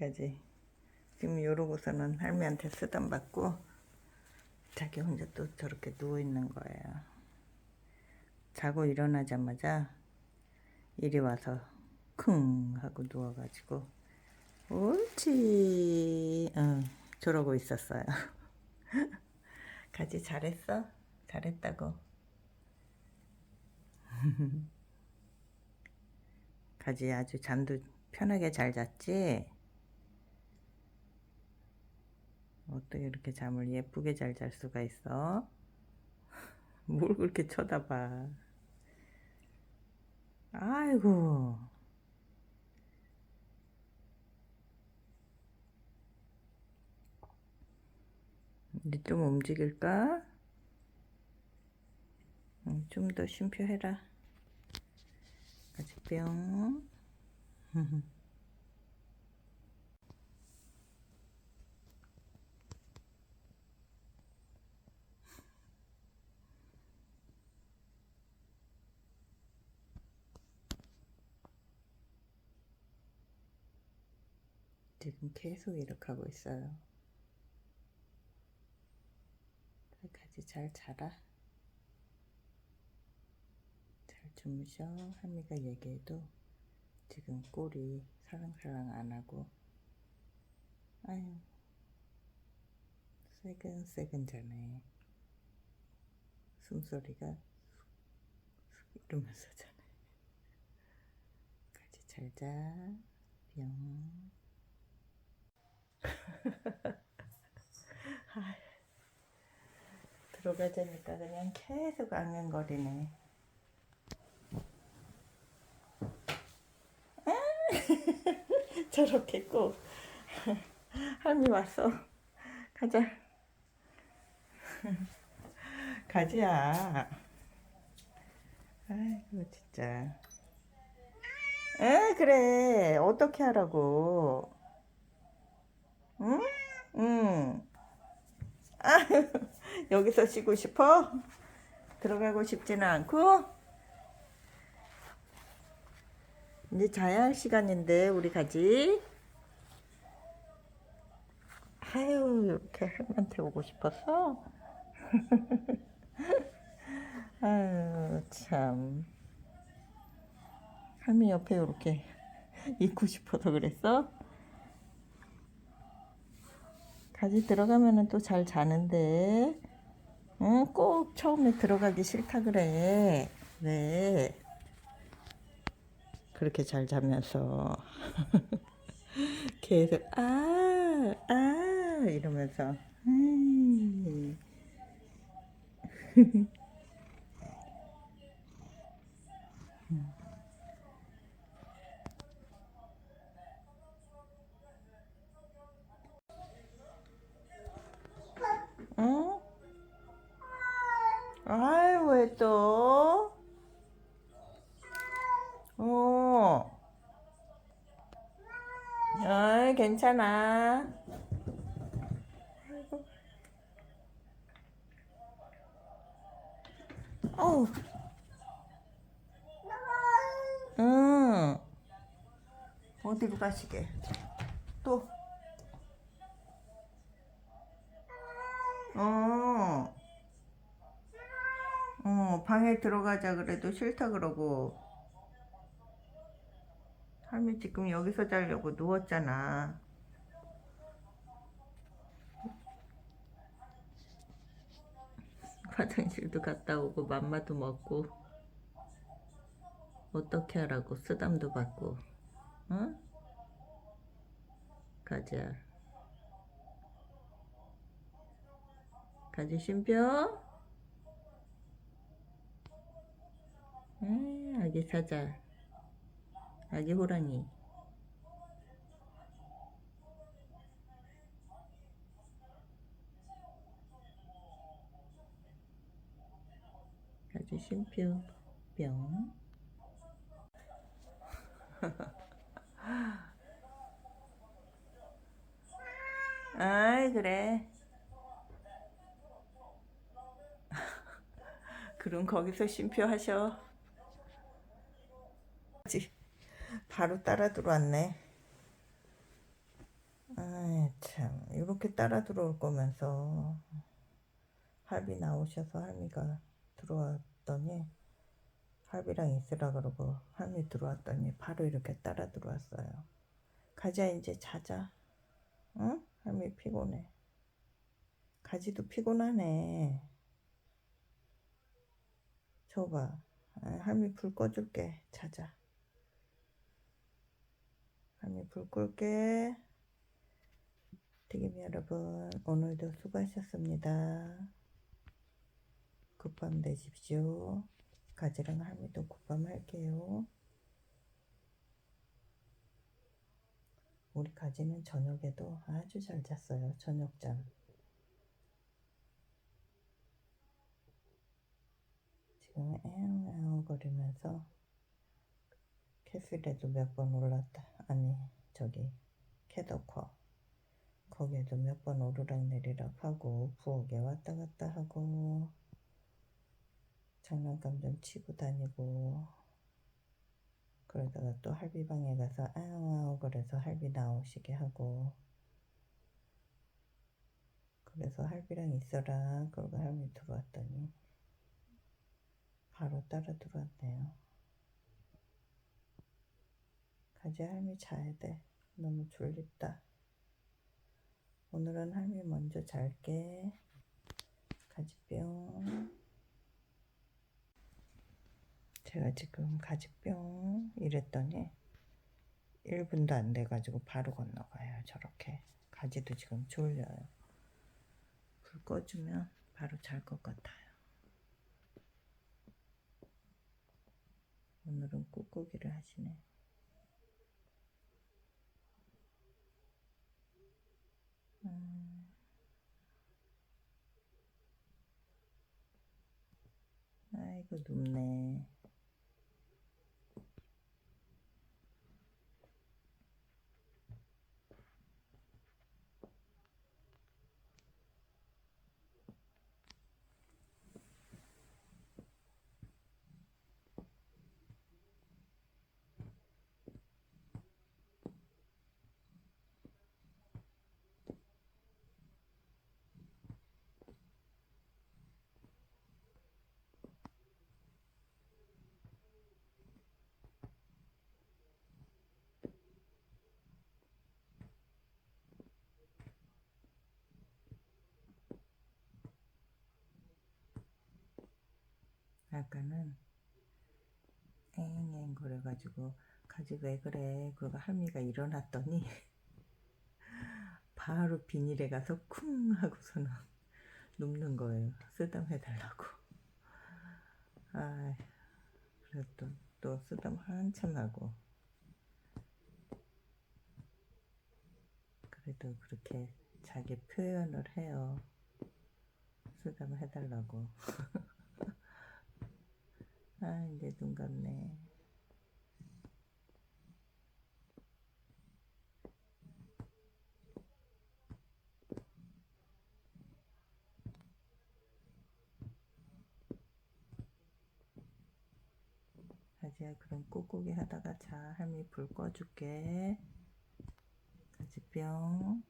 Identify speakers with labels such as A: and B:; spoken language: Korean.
A: 가지. 지금 이러고서는 할미한테 쓰담 받고 자기 혼자 또 저렇게 누워 있는 거예요. 자고 일어나자마자 이리 와서 쿵 하고 누워가지고 옳지. 응, 저러고 있었어요. 가지 잘했어? 잘했다고. 가지 아주 잠도 편하게 잘 잤지? 어떻게 이렇게 잠을 예쁘게 잘 잘 수가 있어? 뭘 그렇게 쳐다봐. 아이고. 이제 좀 움직일까? 좀더 쉼표 해라. 같이 뿅. 지금 계속 이렇게 하고 있어요. 같이 잘 자라. 잘 주무셔. 할미가 얘기해도 지금 꼬리 살랑살랑 안 하고. 아유, 새근새근 자네. 숨소리가 쑥 이러면서 자네. 같이 잘 자. 뿅. 아이, 들어가자니까 그냥 계속 앙앙거리네. 아, 저렇게 꼭 할미 왔어. 가자. 가지야. 아이고 진짜. 에 그래 어떻게 하라고. 응? 응. 아, 여기서 쉬고 싶어? 들어가고 싶지는 않고? 이제 자야 할 시간인데 우리 가지. 아유 이렇게 할머니한테 오고 싶었어? 아유 참 할미 옆에 이렇게 있고 싶어서 그랬어? 가지 들어가면은 또 잘 자는데. 응? 꼭 처음에 들어가기 싫다 그래. 왜 그렇게 잘 자면서. 계속 아, 아 이러면서 아이 왜 또? 어. 아이 괜찮아. 어우. 응. 어디로 가시게? 또. 어. 어, 들어가자 그래도 싫다 그러고. 할미 지금 여기서 자려고 누웠잖아. 화장실도 갔다 오고 맘마도 먹고 어떻게 하라고 쓰담도 받고 응? 가자 가지 쉼표 에 아기 사자. 아기 호랑이. 가지 쉼표 뿅 아이 그래. 그럼 거기서 쉼표 하셔 바로 따라 들어왔네 참 이렇게 따라 들어올 거면서 할비 나오셔서 할미가 들어왔더니 할비랑 있으라 그러고 할미 들어왔더니 바로 이렇게 따라 들어왔어요. 가자 이제 자자. 응? 할미 피곤해. 가지도 피곤하네. 아, 할미 불 꺼줄게. 자자. 할미 불 끌게. 튀김 여러분, 오늘도 수고하셨습니다. 굿밤 되십시오. 가지랑 할미도 굿밤 할게요. 우리 가지는 저녁에도 아주 잘 잤어요. 저녁잠. 지금 에옹에옹 거리면서 캐슬에도 몇 번 올랐다. 아니, 저기 캐더커. 거기에도 몇 번 오르락 내리락 하고 부엌에 왔다 갔다 하고 장난감 좀 치고 다니고 그러다가 또 할비 방에 가서 아웅아웅 그래서 할비 나오시게 하고 그래서 할비랑 있어라 그러고 할미 들어왔더니 바로 따라 들어왔네요 가지 할미 자야 돼. 너무 졸립다. 오늘은 할미 먼저 잘게. 가지뿅 제가 지금 가지뿅 이랬더니 1분도 안 돼가지고 바로 건너가요 저렇게. 가지도 지금 졸려요. 불 꺼주면 바로 잘 것 같아요. 오늘은 꾹꾹이를 하시네 음. 눕네 아까는 앵앵 거려가지고 가지 왜 그래? 그러고 할미가 일어났더니 바로 비닐에 가서 쿵 하고서는 눕는 거예요. 쓰담 해달라고. 아 그래도 또, 또 쓰담 한참 하고. 그래도 그렇게 자기 표현을 해요. 쓰담 해달라고 아, 이제 눈 감네. 가지야, 그럼 꾹꾹이 하다가 자, 할미 불 꺼줄게. 가지뿅.